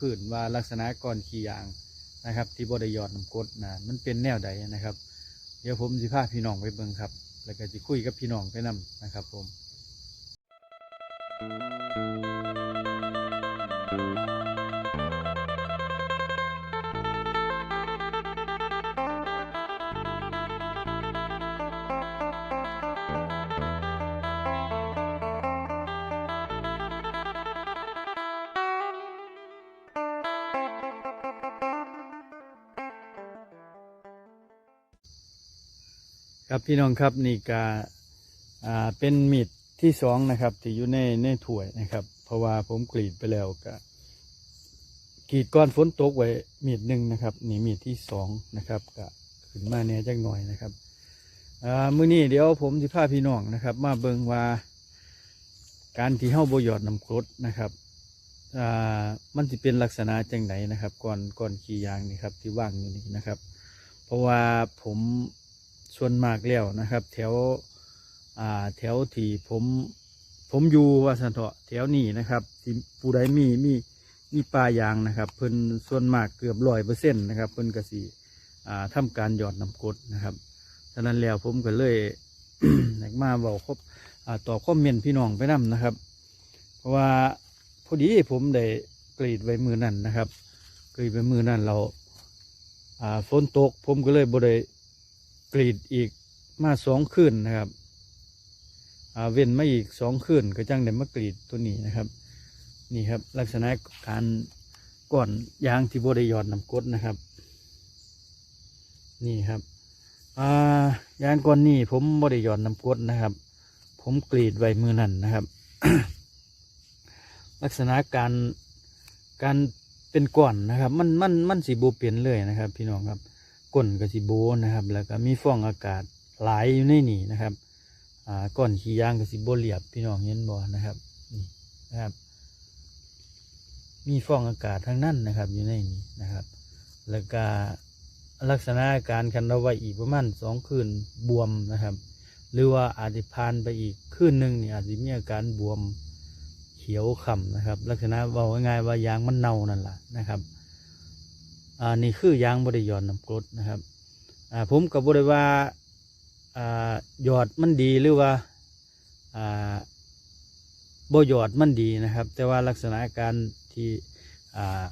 พื้นว่าลักษณะก่อนขี่ยางนะครับ ที่บริยอดน้ำกรดนะมันเป็นแนวใดนะครับ เดี๋ยวผมสิพาพี่น้องไปเบิ่งครับ แล้วก็จะคุยกับพี่น้องไปนํนะครับผม ครับพี่น้องครับนี่กาอ่าเป็นมีดที่สองนะครับที่อยู่ในในถ้วยนะครับ เพราะว่าผมกรีดไปแล้วก็กรีดก้อนฝนตกไว้มีดหนึ่งนะครับนี่มีดที่สองนะครับก็ขึ้นมาเนี่ยจักหน่อยนะครับอ่ามื้อนี้เดี๋ยวผมสิพาพี่น้องนะครับ มาเบิ่งว่า การที่เฮาบ่หยอดน้ำกรดนะครับอ่ามันสิเป็นลักษณะจังไหนนะครับ ก่อนก่อนขี่ยางนี่ครับที่ว่างอยู่นี่นะครับ เพราะว่าผม ส่วนมากแล้วนะครับ แถวอ่าแถวที่ผมผมอยู่ว่าสันเถาะแถวนี้นะครับที่ผู้ใดมีมีมีปลายางนะครับ เพิ่นส่วนมากเกือบร้อยเปอร์เซ็นต์นะครับ เพิ่นกสีอ่าทำการหยอดน้ำกดนะครับฉะนั้นแล้วผมก็เลยอยากมาบอกครบอ่าตอบคอมเมนพี่น้องไปนํนะครับ เพราะว่าพอดีผมได้กรีดไว้มือนั่นนะครับกรีดไว้มือนั่นเราอ่าฝนตกผมก็เลยบริก รีดอีกมาสองคืนนะครับเว้นมาอีกสองคืนก็จังได้มากรีดตัวนี้นะครับ นี่ครับลักษณะการก่อนยางที่บริยอดน้ำกดนะครับ นี่ครับยางก่อนนี้ผมบริยอดน้ำกดนะครับ ผมกรีดไว้มือนั่นนะครับ ลักษณะการการเป็นก้อนนะครับ มันมันมันสีโบเปลี่ยนเลยนะครับ พี่น้องครับ ก้นกับสีโบนะครับ แล้วก็มีฟองอากาศหลายอยู่ในนี่นะครับอ่าก้อนขี้ยางกับสีโบเหลียบพี่น้องเห็นบ่นะครับนี่นะครับ มีฟองอากาศทั้งนั้นนะครับ อยู่ในนี้นะครับ แล้วก็ลักษณะอาการคันเราไว้อีกประมาณสองคืนบวมนะครับ หรือว่าอาจจะพานไปอีกคืนหนึ่งนี่อาจจะมีอาการบวมเขียวข่ำนะครับ ลักษณะบอกง่ายๆว่ายางมันเน่านั่นแหละนะครับ อ่านี่คือยางบริยอนน้ำกรดนะครับอ่าผมกับบริว่าอ่าหยอดมันดีหรือว่าอ่าบหยอดมันดีนะครับ แต่ว่าลักษณะการที่อ่า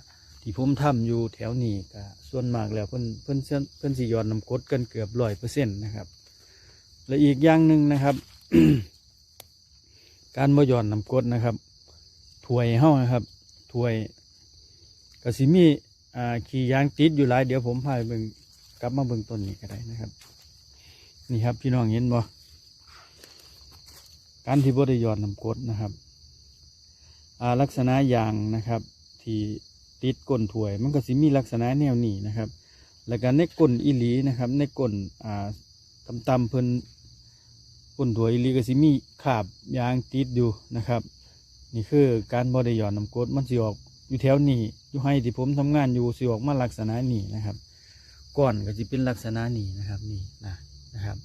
ที่ผมทำอยู่แถวนี้ก็ส่วนมากแล้วเพิ่นเพิ่นเพิ่นเพิ่นสิหยอดน้ำกรดกันเกือบร้อยเปอร์เซ็นต์นะครับ และอีกอย่างหนึ่งนะครับการบ่หยอดน้ำกรดนะครับถ้วยเฮานะครับถ้วยก็สิมีอ่า ขี้ยางติดอยู่หลายเดี๋ยวผมพาเบิ่งกลับมาเบิ่งต้นนี้ก็ได้นะครับ นี่ครับพี่น้องเห็นบ่การที่บ่ได้หยอดน้ำกรดนะครับลักษณะยางนะครับ ที่ติดก้นถ้วย มันก็สิมีลักษณะแนวนี้นะครับ แล้วก็ในก้นอีหลีนะครับ ในก้นอ่าตำๆเพิ่นก้นถั่วอีหลีก็สิมีขาบยางติดอยู่นะครับ นี่คือการบริยอนน้ำกรดมันสิออก อยู่แถวนี้อยู่ให้ที่ผมทำงานอยู่สิออกมาลักษณะนี้นะครับก้อนก็จะเป็นลักษณะนี้นะครับนี่นะนะครับ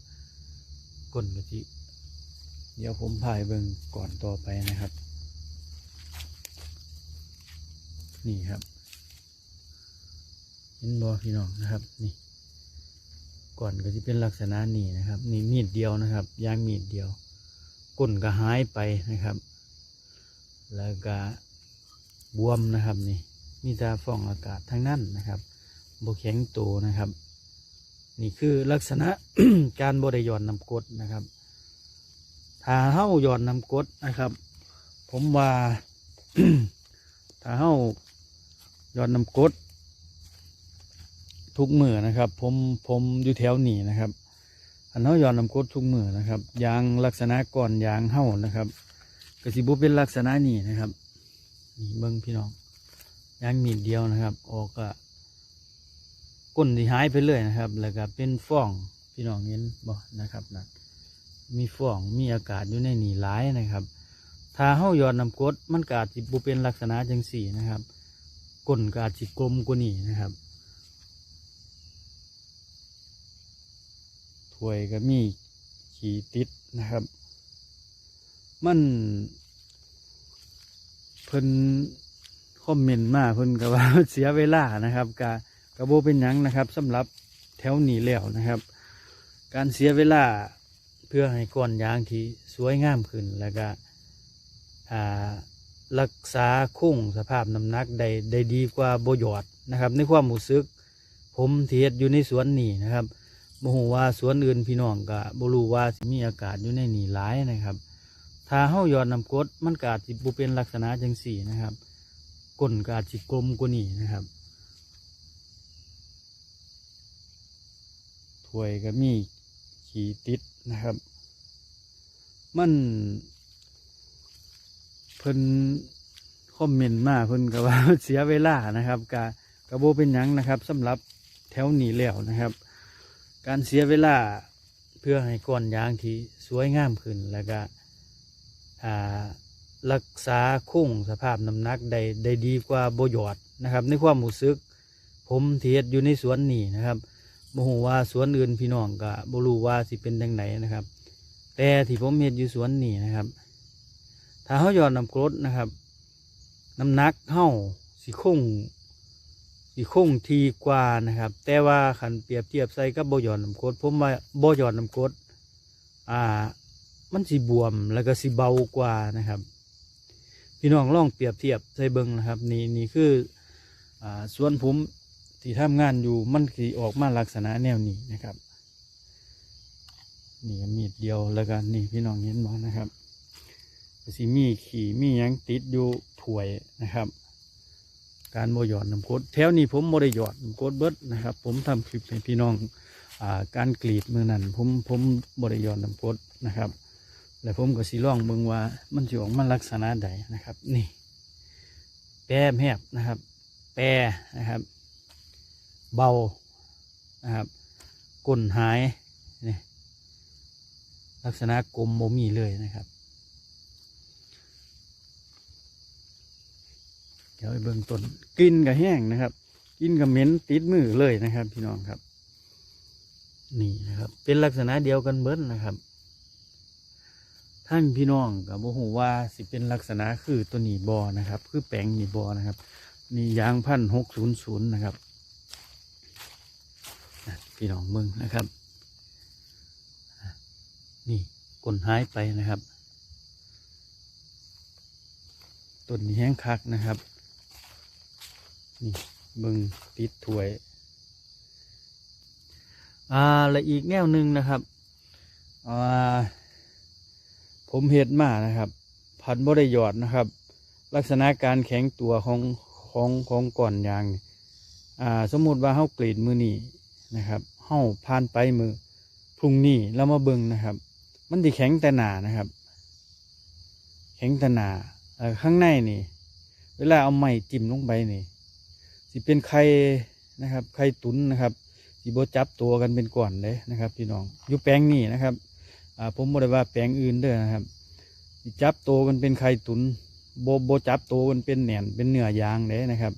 ก้นก็จะเดี๋ยวผมพายเบิ่งก่อนต่อไปนะครับ นี่ครับเห็นบอพี่น้องนะครับนี่ก่อนก็จะเป็นลักษณะนี้นะครับ นี่มีดเดียวนะครับยางมีดเดียวก้นก็หายไปนะครับ แล้วก็ บวมนะครับนี่มีตาฟองอากาศทั้งนั้นนะครับบแข็งโตนะครับ นี่คือลักษณะการบริยอนน้ำกดนะครับถ้าเฮ้าหยอนน้ำกดนะครับ ผมว่าถ้าเฮ้าหยอนน้ำกดทุกมือนะครับ ผมผมอยู่แถวนี้นะครับอันเฮายอนน้ำกดทุกมือนะครับยางลักษณะก่อนยางเฮานะครับกระสิบุเป็นลักษณะนี้นะครับ นี่เบิ้งพี่น้องยางมีดเดียวนะครับ ออกก็ก้นที่หายไปเลยนะครับ แล้วก็เป็นฟ่องพี่น้องเห็นบ่นะครับนะมีฟ่องมีอากาศอยู่ในนี่หลายนะครับ ถ้าเฮายอนน้ำกดมันก็อาจสิบุเป็นลักษณะจังสี่นะครับก้นก็อาจิกลมกว่านี้นะครับถ้วยก็มีขีติดนะครับ มัน เพิ่นคอมเมนต์มาเพิ่นก็ว่าเสียเวลานะครับกะกระโบเป็นยังนะครับสำหรับแถวหนีแล้วนะครับ การเสียเวลาเพื่อให้ก้อนยางที่สวยงามขึ้นแล้วก็อ่ารักษาคุ้งสภาพน้ำหนักได้ได้ดีกว่าโบยอดนะครับในความรู้สึก ผมเทียดอยู่ในสวนนี่นะครับโมโหว่าสวนอื่นพี่น้องก็บรูว่าสิมีอากาศอยู่ในนี่หลายนะครับ ถ้าเฮาหยอดน้ำกดมันก็อาจสิบ่เป็นลักษณะจังสี่นะครับก้นก็อาจสิกลมกว่านี้นะครับถ้วยก็มีขีติดนะครับ มันเพิ่นคอมเมนต์มาเพิ่นก็ว่าเสียเวลานะครับกะกะโบเป็นยังนะครับสำหรับแถวหนีแล้วนะครับ การเสียเวลาเพื่อให้ก้อนยางที่สวยงามขึ้นแล้วก็ รักษาคุ้งสภาพน้ำหนักได้ได้ดีกว่าโบยอดนะครับ ในความรู้สึก ผมเทียดอยู่ในสวนนี่นะครับโมโหว่าสวนอื่นพี่น้องก็บรูว่าสิเป็นจังไหนนะครับ แต่ที่ผมเห็ดอยู่สวนนี่นะครับ ถ้าเขาหยอดน้ำกรดนะครับน้ำหนักเฮาสิคงสิคงทีกว่านะครับ แต่ว่าขันเปรียบเทียบใส่กับโบยอดน้ำกรดผมว่าโบยอดน้ำกรดอ่า มันสิบวมแล้วก็สิเบากว่านะครับ พี่น้องลองเปรียบเทียบใส่เบิงนะครับ นี่นี่คืออ่าส่วนผมที่ทำงานอยู่มันสีออกมาลักษณะแนวนี้นะครับ นี่มีดเดียวแล้วก็นี่พี่น้องเห็นบ่นะครับสิมีขี่มีหยังติดอยู่ถวยนะครับ การโมหยอดน้ำกรดแถวนี้ผมโมได้หยอดน้ำกรดเบิดนะครับ ผมทำคลิปให้พี่น้องอการกรีดมือนั้นผมผมโมได้ยอดน้ำกดนะครับ แล้วผมก็สิลองเบิ่งว่ามันจะออกมาลักษณะใดนะครับ นี่ แปรแมบนะครับ แปรนะครับ เบานะครับก้นหายนี่ลักษณะกลมโมมีเลยนะครับ เดี๋ยวไปเบิ่งต้นกินกับแห้งนะครับ กินกับเหม็นติดมือเลยนะครับ พี่น้องครับ นี่นะครับ เป็นลักษณะเดียวกันเบิ้นะครับ ท่านพี่น้องกับโมโหว่าสิเป็นลักษณะคือตัวหนีบอนะครับ คือแปลงหนีบอนะครับนี่ยางพันหกศูนย์ศูนย์นะครับพี่น้องเบิ่งนะครับ นี่กลนหายไปนะครับต้นนี้แห้งคักนะครับ นี่เบิงติดถ้วยอ่าและอีกแนวหนึ่งนะครับอ่า ผมเห็ดมานะครับ พันบ่ได้หยอดนะครับ ลักษณะการแข็งตัวของของของก่อนยางนี่อ่าสมมุติว่าเฮากรีดมือนี่นะครับเฮาผ่านไปมือพรุ่งนี้เรามาเบิ่งนะครับ มันที่แข็งแต่หนานะครับ แข็งแต่หนาข้างในนี่ เวลาเอาไม้จิ้มลงไปนี่สิเป็นไข่นะครับไข่ตุนนะครับสิบจับตัวกันเป็นก่อนเลยนะครับพี่น้องอยู่แปลงนี้นะครับ ผมบอกได้ว่าแปลงอื่นเด้อนะครับ จับโตกันเป็นไข่ตุนโบโบจับโตกันเป็นแหนนเป็นเนื้อยางเลยนะครับ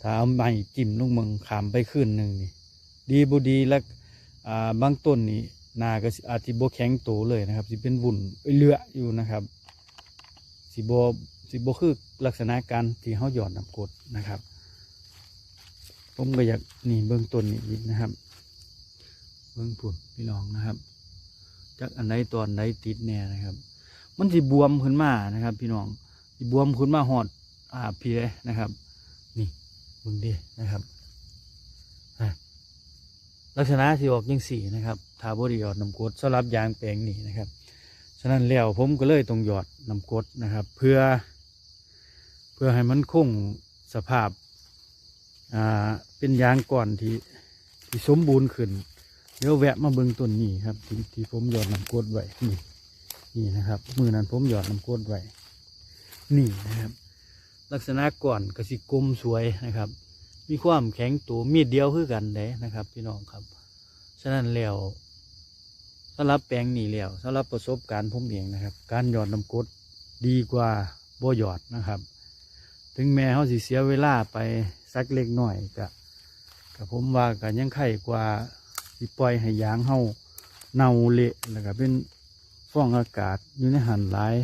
ถ้าเอาไม้จิ้มลงมึงขามไปขึ้นหนึ่งนี่ ดีบุดีแล้วอ่าบางต้นนี่นาก็สิอาจสิโบแข็งโตเลยนะครับสิเป็นวุ่นเลืออยู่นะครับสิโบสิโบคือลักษณะการที่เขาหย่อนน้ำกดนะครับ ผมก็อยากนี่เบื้องต้นนี่นะครับ เบื้องผุนพี่น้องนะครับ จากอันใดตอนใดติดแน่นะครับ มันสิบวมขึ้นมานะครับ พี่น้องสิบวมขึ้นมาหอดอ่าพี่เลยนะครับ นี่เบื้องดีนะครับลักษณะที่ออกยังสีนะครับทาบริยอดน้ำกดสำหรับยางแปลงนี่นะครับ ฉะนั้นแล้วผมก็เลยต้องหยอดน้ำกดนะครับ เพื่อ เพื่อให้มันคงสภาพ อ่า เป็นยางก่อนที่ที่สมบูรณ์ขึ้น เดี๋ยวแวะมาเบิ่งต้นนี้ครับที่ที่ผมหยอดน้ำกรดไว้นี่นี่นะครับ มือนั้นผมหยอดน้ำกรดไว้นี่นะครับ ลักษณะก่อนกระสิกลมสวยนะครับ มีความแข็งตัวมีดเดียวคือกันเด้นะครับ พี่น้องครับ ฉะนั้นแล้วสำหรับแปลงนี้แล้วสำหรับประสบการณ์ผมเองนะครับ การหยอดน้ำกรดดีกว่าบ่หยอดนะครับ ถึงแม้เขาสิเสียเวลาไปสักเล็กน้อยก็ก็ผมว่าก็ยังไข่กว่า สิปล่อยให้ยางเฮาเน่าเละแล้วก็เป็นฟองอากาศอยู่ในหันหลาย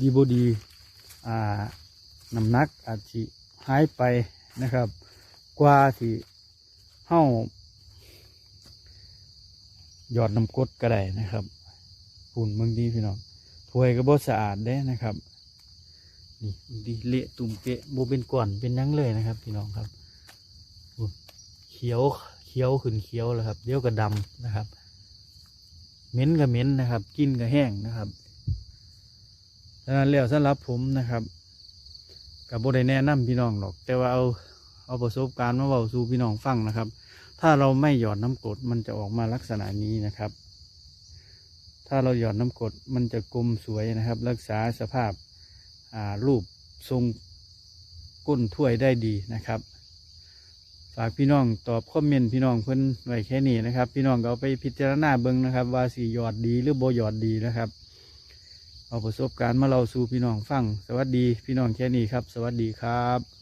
ดีบดีอ่าน้ำหนักอาจจะหายไปนะครับ กว่าที่เฮ้าหยอดน้ำกดก็ได้นะครับฝุ่นเมืองดีพี่น้องถ้วยก็บ่สะอาดเด้นะครับนี่เบิ่งดีเละตุ่มเปะโบเป็นก่อนเป็นหยังเลยนะครับ พี่น้องครับเขียว เขียวขึ้นเขียวแล้วครับเดี๋ยวก็ดำนะครับเหม็นก็เหม็นนะครับ กินก็แห้งนะครับดังนั้นแล้วสำหรับผมนะครับกับโบได้แนะนำพี่น้องหรอก แต่ว่าเอาเอาประสบการณ์มาเบาสู่พี่น้องฟังนะครับ ถ้าเราไม่หยอดน้ำกรดมันจะออกมาลักษณะนี้นะครับ ถ้าเราหยอดน้ำกรดมันจะกลมสวยนะครับ รักษาสภาพารูปทรงก้นถ้วยได้ดีนะครับ ฝากพี่น้องตอบคอมเมนต์พี่น้องเพิ่นไว้แค่นี้นะครับ พี่น้องก็เอาไปพิจารณาเบิ้งนะครับ ว่าสีหยอดดีหรือโบหยอดดีนะครับ เอาประสบการณ์มาเราสู่พี่น้องฟัง สวัสดีพี่น้องแค่นี้ครับ สวัสดีครับ